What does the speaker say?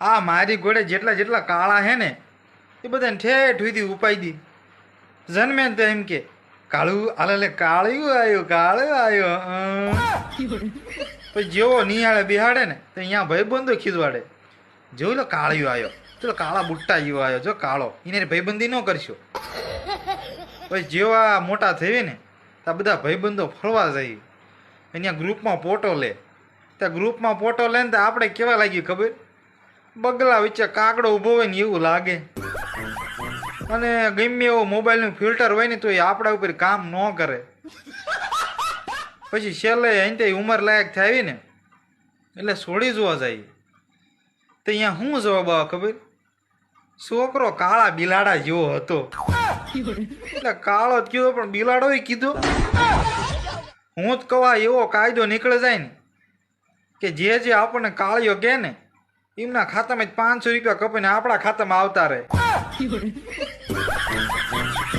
આ મારી ઘોડે જેટલા જેટલા કાળા હે ને, એ બધાને ઠેઠ સુધી ઉપાઈ દી. જન્મે તો એમ કે, કાળું આલે લે કાળું આવ્યું કાળું આવ્યું પછી જેવો નિહાળે બિહાડે ને, તો અહીંયા ભાઈબંધો ખીજવાડે. જેવું લો કાળિયો આવ્યો ચલો કાળા બુટ્ટા જેવો આવ્યો જો કાળો. એને ભાઈબંધી ન કરશો. પછી જેવા મોટા થઈ ને ત્યાં બધા ભાઈબંધો ફરવા જઈએ અહીંયા ગ્રુપમાં ફોટો લે. ત્યાં ગ્રુપમાં ફોટો લે ને તો આપણે કેવા લાગ્યું ખબર? બગલા વચ્ચે કાગડો ઊભો હોય ને એવું લાગે. અને ગમે એવો મોબાઈલનું ફિલ્ટર હોય ને તો એ આપણા ઉપર કામ ન કરે. પછી છેલ્લે અહીં ઉંમર લાયક થાય ને. એટલે છોડી જોવા જાય. તો અહીંયા શું જવાબ આવે ખબર? છોકરો કાળા બિલાડા જેવો હતો. એટલે કાળો જ કીધો, પણ બિલાડો કીધો. હું જ કવા એવો કાયદો નીકળે જાય ને, કે જે જે આપણને કાળિયો કહે ને એમના ખાતામાં જ પાંચસો રૂપિયા કપાઈને આપણા ખાતામાં આવતા રહે.